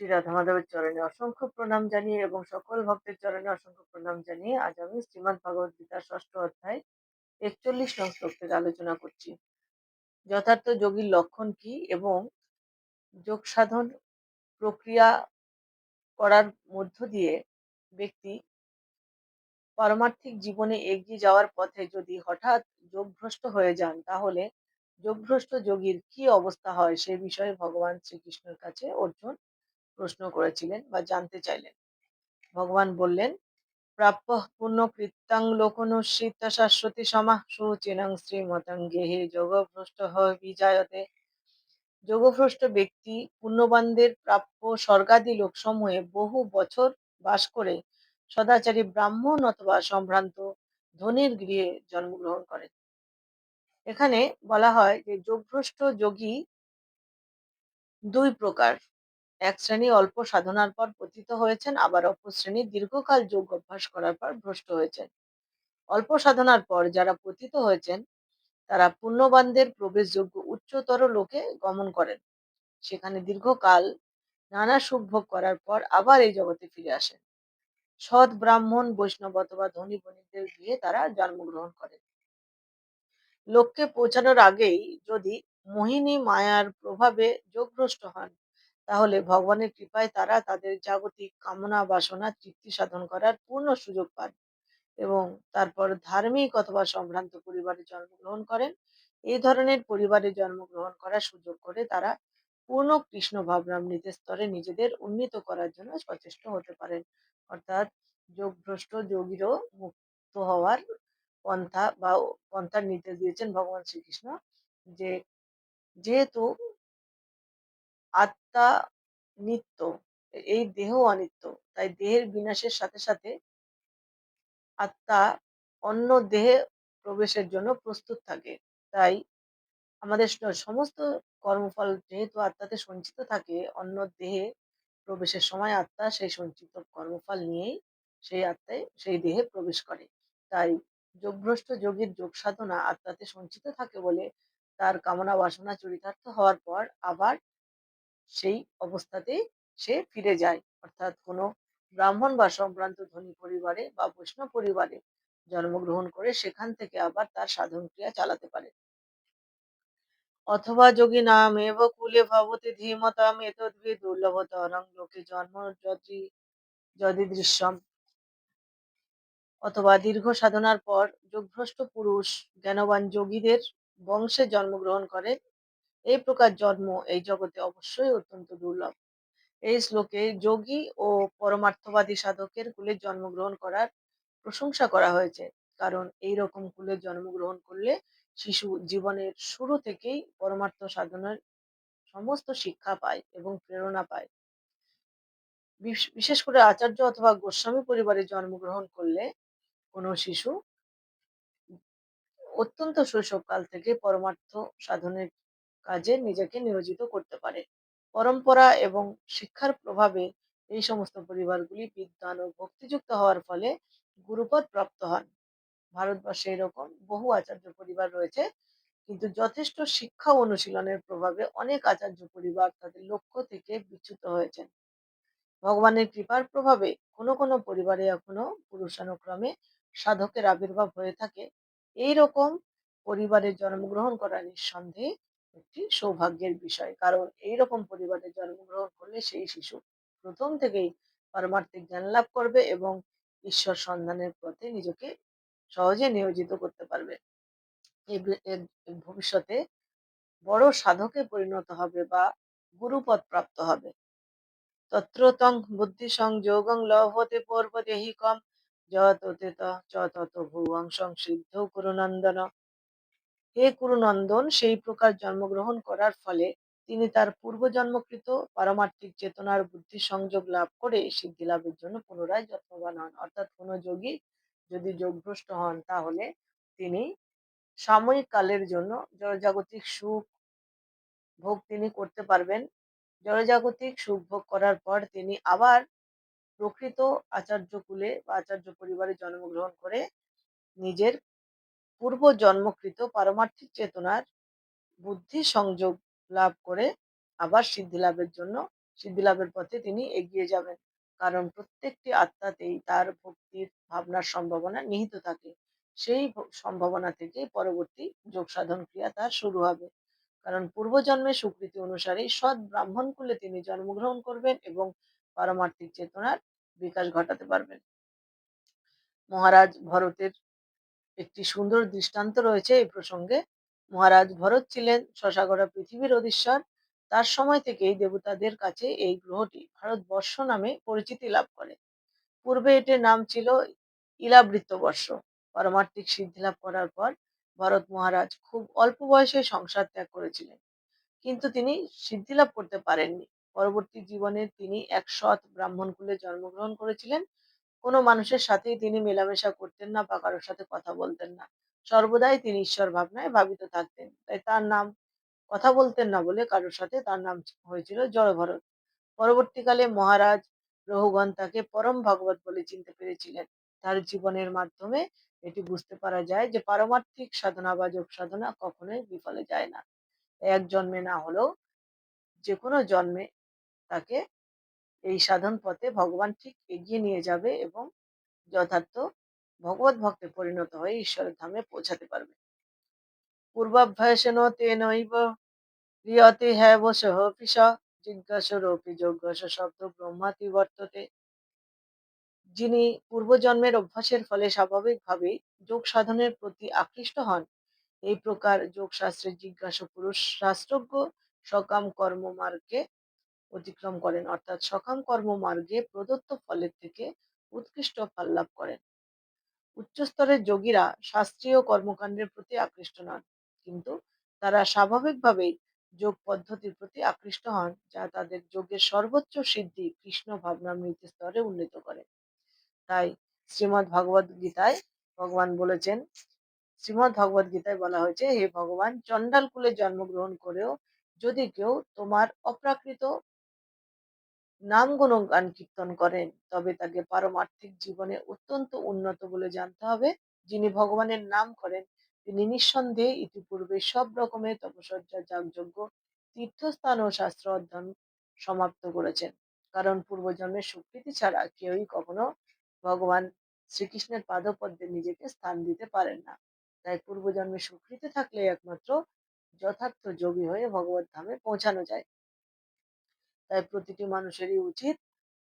শ্রী রাধা মাধবের চরণে অসংখ্য প্রণাম জানিয়ে এবং সকল ভক্তের চরণে অসংখ্য প্রণাম জানিয়ে আজ আমি শ্রীমদ্ ভগবদ গীতার ষষ্ঠ অধ্যায় একচল্লিশ নং শ্লোক থেকে আলোচনা করছি। যথার্থ যোগীর লক্ষণ কি এবং যোগ সাধন প্রক্রিয়া করার মধ্য দিয়ে ব্যক্তি পারমার্থিক জীবনে এগিয়ে যাওয়ার পথে যদি হঠাৎ যোগভ্রষ্ট হয়ে যান, তাহলে যোগভ্রষ্ট যোগীর কি অবস্থা হয় সে বিষয়ে ভগবান শ্রীকৃষ্ণের কাছে অর্জুন প্রশ্ন করেছিলেন বা জানতে চাইলেন। ভগবান বললেন, প্রাপ্য পূর্ণ কৃত্যাং লোকনুষ্ঠিত শাশ্বতী সমাহ সুচিনাং শ্রীমতাং গেহে যোগভ্রষ্ট বিজায়তে। যোগভ্রষ্ট ব্যক্তি পুণ্যবানদের প্রাপ্য স্বর্গাদি লোকসমূহে বহু বছর বাস করে সদাচারী ব্রাহ্মণ অথবা সম্ভ্রান্ত ধনির গৃহে জন্মগ্রহণ করে এখানে বলা হয় যে যোগভ্রষ্ট যোগী দুই প্রকার। এক শ্রেণি অল্প সাধনার পর পতিত হয়েছেন, আবার অপর শ্রেণি দীর্ঘকাল যোগ অভ্যাস করার পর ভ্রষ্ট হয়েছেন। অল্প সাধনার পর যারা পতিত হয়েছেন, তারা পুণ্যবানদের প্রবেশযোগ্য উচ্চতর লোকে গমন করেন। সেখানে দীর্ঘকাল নানা সুখ ভোগ করার পর আবার এই জগতে ফিরে আসেন। সৎ ব্রাহ্মণ, বৈষ্ণব অথবা ধনী বণিকদের গিয়ে তারা জন্মগ্রহণ করেন। লক্ষ্যে পৌঁছানোর আগেই যদি মোহিনী মায়ার প্রভাবে যোগভ্রষ্ট হন তাহলে ভগবানের কৃপায় তারা তাদের জাগতিক কামনা, বাসনা, তৃপ্তি সাধন করার পূর্ণ সুযোগ পান এবং তারপর ধার্মিক অথবা সম্ভ্রান্ত পরিবারে জন্মগ্রহণ করেন। এই ধরনের পরিবারে জন্মগ্রহণ করার সুযোগ করে তারা পূর্ণ কৃষ্ণ ভাবনামৃত স্তরে নিজেদের উন্নীত করার জন্য সচেষ্ট হতে পারেন। অর্থাৎ যোগভ্রষ্ট যোগীরও মুক্ত হওয়ার পন্থা বা পন্থার নির্দেশ দিয়েছেন ভগবান শ্রীকৃষ্ণ যে, যেহেতু আত্মা নিত্য, এই দেহ অনিত্য। তাই দেহের বিনাশের সাথে সাথে আত্মা অন্য দেহে প্রবেশের জন্য প্রস্তুত থাকে। তাই আমাদের সমস্ত কর্মফল যেহেতু আত্মাতে সঞ্চিত থাকে, অন্য দেহে প্রবেশের সময় আত্মা সেই সঞ্চিত কর্মফল নিয়েই সেই আত্মায়, সেই দেহে প্রবেশ করে। তাই যোগভ্রষ্ট যোগীর যোগ সাধনা আত্মাতে সঞ্চিত থাকে বলে তার কামনা বাসনা চরিতার্থ হওয়ার পর আবার সেই অবস্থাতেই সে ফিরে যায়। অর্থাৎ কোনো ব্রাহ্মণ বা সম্ভ্রান্ত ধনী পরিবারে বা বৈষ্ণব পরিবারে জন্মগ্রহণ করে সেখান থেকে আবার তার সাধন ক্রিয়া চালাতে পারে। অথবা যোগী নাম এব কুলে ভবতি ধীমতাম এতদ্ভি দুর্লভতরং লোকে জন্ম যদি যদি দৃশ্যম। অথবা দীর্ঘ সাধনার পর যোগভ্রষ্ট পুরুষ, জ্ঞানবান যোগীদের বংশে জন্মগ্রহণ করেন এই প্রকার জন্ম এই জগতে অবশ্যই অত্যন্ত দুর্লভ। এই শ্লোকে যোগী ও পরমার্থবাদী সাধকের কুলে জন্মগ্রহণ করার প্রশংসা করা হয়েছে। কারণ এই রকম কুলে জন্মগ্রহণ করলে শিশু জীবনের শুরু থেকেই পরমার্থ সাধনার সমস্ত শিক্ষা পায় এবং প্রেরণা পায়। বিশেষ করে আচার্য অথবা গোস্বামী পরিবারে জন্মগ্রহণ করলে কোনো শিশু অত্যন্ত শৈশবকাল থেকে পরমার্থ সাধনের কাজে নিজেকে নিয়োজিত করতে পারে। পরম্পরা এবং শিক্ষার প্রভাবে এই সমস্ত পরিবারগুলি বিজ্ঞান ও ভক্তিযুক্ত হওয়ার ফলে গুরুপদ প্রাপ্ত হন। ভারতবর্ষে এরকম বহু আচার্য পরিবার রয়েছে, কিন্তু যথেষ্ট শিক্ষা অনুশীলনের প্রভাবে অনেক আচার্য পরিবার তাদের লক্ষ্য থেকে বিচ্যুত হয়েছেন। ভগবানের কৃপার প্রভাবে কোনো কোনো পরিবারে এখনও পুরুষানুক্রমে সাধকের আবির্ভাব হয়ে থাকে। এই রকম পরিবারে জন্মগ্রহণ করা নিঃসন্দেহে একটি সৌভাগ্যের বিষয়। কারণ এই রকম পরিবারে জন্মগ্রহণ করলে সেই শিশু প্রথম থেকেই পারমার্থিক জ্ঞান লাভ করবে এবং ঈশ্বর সন্ধানের পথে নিজেকে সহজে নিয়োজিত করতে পারবে। ভবিষ্যতে বড় সাধকে পরিণত হবে বা গুরুপদ প্রাপ্ত হবে। তত্র তং বুদ্ধি সংযোগং লভতে পূর্বদেহিকম যততেত চ, তত ভুবং সংসিদ্ধ কুরুনন্দন হে কুরুনন্দন সেই প্রকার জন্মগ্রহণ করার ফলে তিনি তার পূর্বজন্মকৃত পারমার্থিক চেতনার বুদ্ধি সংযোগ লাভ করে সিদ্ধি লাভের জন্য পুনরায় যত্নবান হন। অর্থাৎ কোনো যোগী যদি যোগভ্রষ্ট হন, তাহলে তিনি সাময়িক কালের জন্য জড়জাগতিক সুখ ভোগ তিনি করতে পারবেন। জড়জাগতিক সুখ ভোগ করার পর তিনি আবার প্রকৃত আচার্য কুলে বা আচার্য পরিবারে জন্মগ্রহণ করে নিজের পূর্ব জন্মকৃত পারমার্থিক চেতনার বুদ্ধি সংযোগ লাভ করে আবার সিদ্ধি লাভের জন্য সিদ্ধিলাভের পথে তিনি এগিয়ে যাবেন। কারণ প্রত্যেকটি আত্মাতেই তার ভক্তির ভাবনার সম্ভাবনা নিহিত থাকে। সেই সম্ভাবনা থেকে পরবর্তী যোগ সাধন ক্রিয়া তার শুরু হবে। কারণ পূর্বজন্মের স্বীকৃতি অনুসারে সৎ ব্রাহ্মণ কুলে তিনি জন্মগ্রহণ করবেন এবং পারমার্থিক চেতনার বিকাশ ঘটাতে পারবেন। মহারাজ ভরতের একটি সুন্দর দৃষ্টান্ত রয়েছে এই প্রসঙ্গে। মহারাজ ভরত ছিলেন শশাগড়া পৃথিবীর অধীশ্বর। তার সময় থেকেই দেবতাদের কাছে এই গ্রহটি ভারতবর্ষ নামে পরিচিতি লাভ করে। পূর্বে এটির নাম ছিল ইলাবৃত্ত বর্ষ পারমার্থিক সিদ্ধি লাভ করার পর ভরত মহারাজ খুব অল্প বয়সে সংসার ত্যাগ করেছিলেন। কিন্তু তিনি সিদ্ধি লাভ করতে পারেননি। পরবর্তী জীবনে তিনি এক সৎ ব্রাহ্মণ কুলে জন্মগ্রহণ করেছিলেন। কোনো মানুষের সাথেই তিনি মেলামেশা করতেন না বা কারোর সাথে কথা বলতেন না। সর্বদাই তিনি ঈশ্বর ভাবনায় ভাবিত থাকতেন। তাই তার নাম কথা বলতেন না বলে কারোর সাথে তার নাম হয়েছিল জড়ভরত পরবর্তীকালে মহারাজ রহুগণ তাকে পরম ভগবত বলে চিনতে পেরেছিলেন। তার জীবনের মাধ্যমে এটি বুঝতে পারা যায় যে পারমার্থিক সাধনা বা যোগ সাধনা কখনোই বিফলে যায় না। এক জন্মে না হলেও যে কোনো জন্মে তাকে এই সাধন পথে ভগবান ঠিক এগিয়ে নিয়ে যাবে এবং যথার্থ ভগবত ভক্তে পরিণত হয়ে ঈশ্বরের ধামে পৌঁছাতে পারবে। পূর্বাভ্যাসেন তেনৈব ক্রিয়তে হ্যাব সহ পিস জিজ্ঞাসরপি যোগ্যস শব্দ ব্রহ্মাতি বর্ততে। যিনি পূর্বজন্মের অভ্যাসের ফলে স্বাভাবিকভাবেই যোগ সাধনের প্রতি আকৃষ্ট হন, এই প্রকার যোগশাস্ত্রের জিজ্ঞাসা পুরুষ শাস্ত্রজ্ঞ সকাম কর্ম মার্গে অতিক্রম করেন। অর্থাৎ সকাম কর্ম মার্গে প্রদত্ত ফলের থেকে উৎকৃষ্ট ফল লাভ করেন। উচ্চস্তরের যোগীরা শাস্ত্রীয় কর্মকাণ্ডের প্রতি আকৃষ্ট নন, কিন্তু তারা স্বাভাবিকভাবেই যোগ পদ্ধতির প্রতি আকৃষ্ট হন, যা তাদের যোগের সর্বোচ্চ সিদ্ধি কৃষ্ণ ভাবনামৃত স্তরে উন্নীত করে। তাই শ্রীমৎ ভগবদ গীতায় ভগবান বলেছেন শ্রীমৎ ভগবদ গীতায় বলা হয়েছে, হে ভগবান, চণ্ডাল কুলে জন্মগ্রহণ করেও যদি কেউ তোমার অপ্রাকৃত নাম গুণগান কীর্তন করেন। তবে তাকে পারমার্থিক জীবনে অত্যন্ত উন্নত বলে জানতে হবে। যিনি ভগবানের নাম করেন, তিনি নিঃসন্দেহে ইতিপূর্বে সব রকমের তপসজ্জা যাগযজ্ঞ, তীর্থস্থান ও শাস্ত্র অধ্যয়ন সমাপ্ত করেছেন। কারণ পূর্বজন্মের স্বীকৃতি ছাড়া কেউই কখনো ভগবান শ্রীকৃষ্ণের পাদপদ্মে নিজেকে স্থান দিতে পারেন না। তাই পূর্বজন্মে স্বীকৃতি থাকলে একমাত্র যথার্থ যোগী হয়ে ভগবত ধামে পৌঁছানো যায়। তাই প্রতিটি মানুষেরই উচিত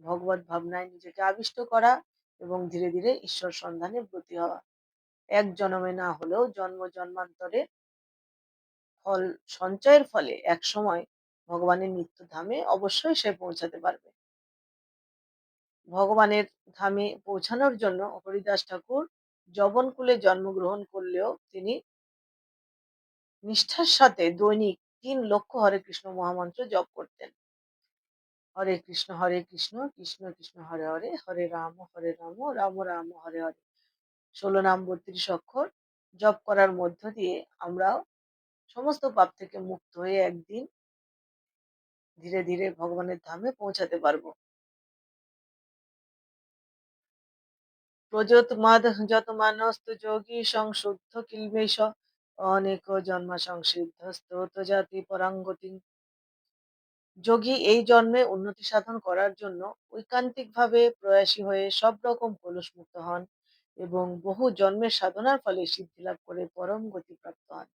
ভগবত ভাবনায় নিজেকে আবিষ্ট করা এবং ধীরে ধীরে ঈশ্বর সন্ধানে ব্রতী হওয়া। এক জন্মে না হলেও জন্ম জন্মান্তরে ফল সঞ্চয়ের ফলে এক সময় ভগবানের নিত্য ধামে অবশ্যই সে পৌঁছাতে পারবে। ভগবানের ধামে পৌঁছানোর জন্য হরিদাস ঠাকুর জবনকুলে জন্মগ্রহণ করলেও তিনি নিষ্ঠার সাথে দৈনিক তিন লক্ষ হরে কৃষ্ণ মহামন্ত্র জপ করতেন। হরে কৃষ্ণ হরে কৃষ্ণ কৃষ্ণ কৃষ্ণ, হরে হরে হরে রাম হরে রাম রাম রাম, হরে হরে। ষোলো নাম বত্রিশ অক্ষর, জপ করার মধ্য দিয়ে আমরা সমস্ত পাপ থেকে মুক্ত হয়ে একদিন ধীরে ধীরে ভগবানের ধামে পৌঁছাতে পারব। প্রযত মাদ যত মানস্ত যোগী সংশুদ্ধ কিলবেশ অনেক জন্ম সংসিদ্ধস্ত জাতি পরাঙ্গতি যোগী এই জন্মে উন্নতি সাধন করার জন্য ঐকান্তিকভাবে প্রয়াসী হয়ে সব রকম কলুষমুক্ত হন এবং বহু জন্মের সাধনার ফলে সিদ্ধি লাভ করে পরম গতি প্রাপ্ত হন।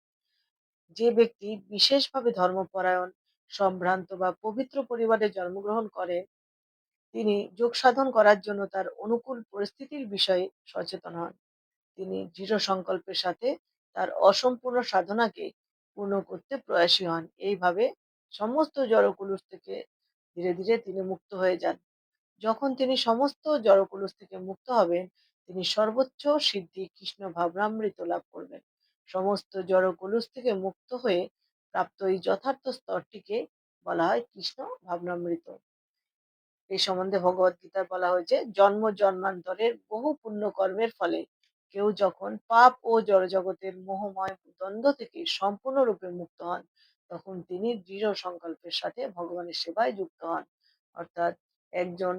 যে ব্যক্তি বিশেষভাবে ধর্মপরায়ণ, সম্ভ্রান্ত বা পবিত্র পরিবারে জন্মগ্রহণ করে, তিনি যোগ সাধন করার জন্য তার অনুকূল পরিস্থিতির বিষয়ে সচেতন হন। তিনি দৃঢ় সংকল্পের সাথে তার অসম্পূর্ণ সাধনাকে পূর্ণ করতে প্রয়াসী হন। এইভাবে সমস্ত জড়কুলুস থেকে ধীরে ধীরে তিনি মুক্ত হয়ে যান। যখন তিনি সমস্ত জড়কুলুস থেকে মুক্ত হবেন, তিনি সর্বোচ্চ সিদ্ধি কৃষ্ণ ভাবনামৃত লাভ করবেন। সমস্ত জড়কুলুস থেকে মুক্ত হয়ে প্রাপ্ত এই যথার্থ স্তরটিকে বলা হয় কৃষ্ণ ভাবনামৃত। এই সম্বন্ধে ভগবত গীতায় বলা হয়েছে, জন্ম জন্মান্তরের বহু পুণ্য কর্মের ফলে কেউ যখন পাপ ও জড়জগতের মোহময় দ্বন্দ্ব থেকে সম্পূর্ণরূপে মুক্ত হন তখন তিনি দৃঢ় সংকল্পের সাথে ভগবানের সেবায় যুক্ত হন। অর্থাৎ একজন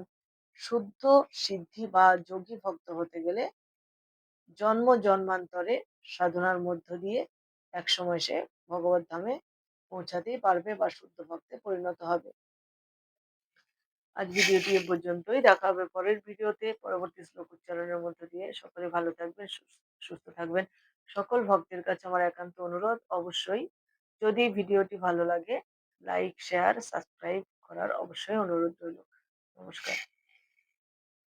শুদ্ধ সিদ্ধি বা যোগী ভক্ত হতে গেলে জন্ম জন্মান্তরে সাধনার মধ্য দিয়ে একসময় সে ভগবত ধামে পৌঁছাতেই পারবে বা শুদ্ধ ভক্তে পরিণত হবে। আজ ভিডিওটি এ পর্যন্তই। দেখা হবে পরের ভিডিওতে পরবর্তী শ্লোক উচ্চারণের মধ্য দিয়ে। সকলে ভালো থাকবেন সুস্থ থাকবেন। সকল ভক্তের কাছে আমার একান্ত অনুরোধ, অবশ্যই যদি ভিডিওটি ভালো লাগে লাইক শেয়ার সাবস্ক্রাইব করার অবশ্যই অনুরোধ রইল। নমস্কার।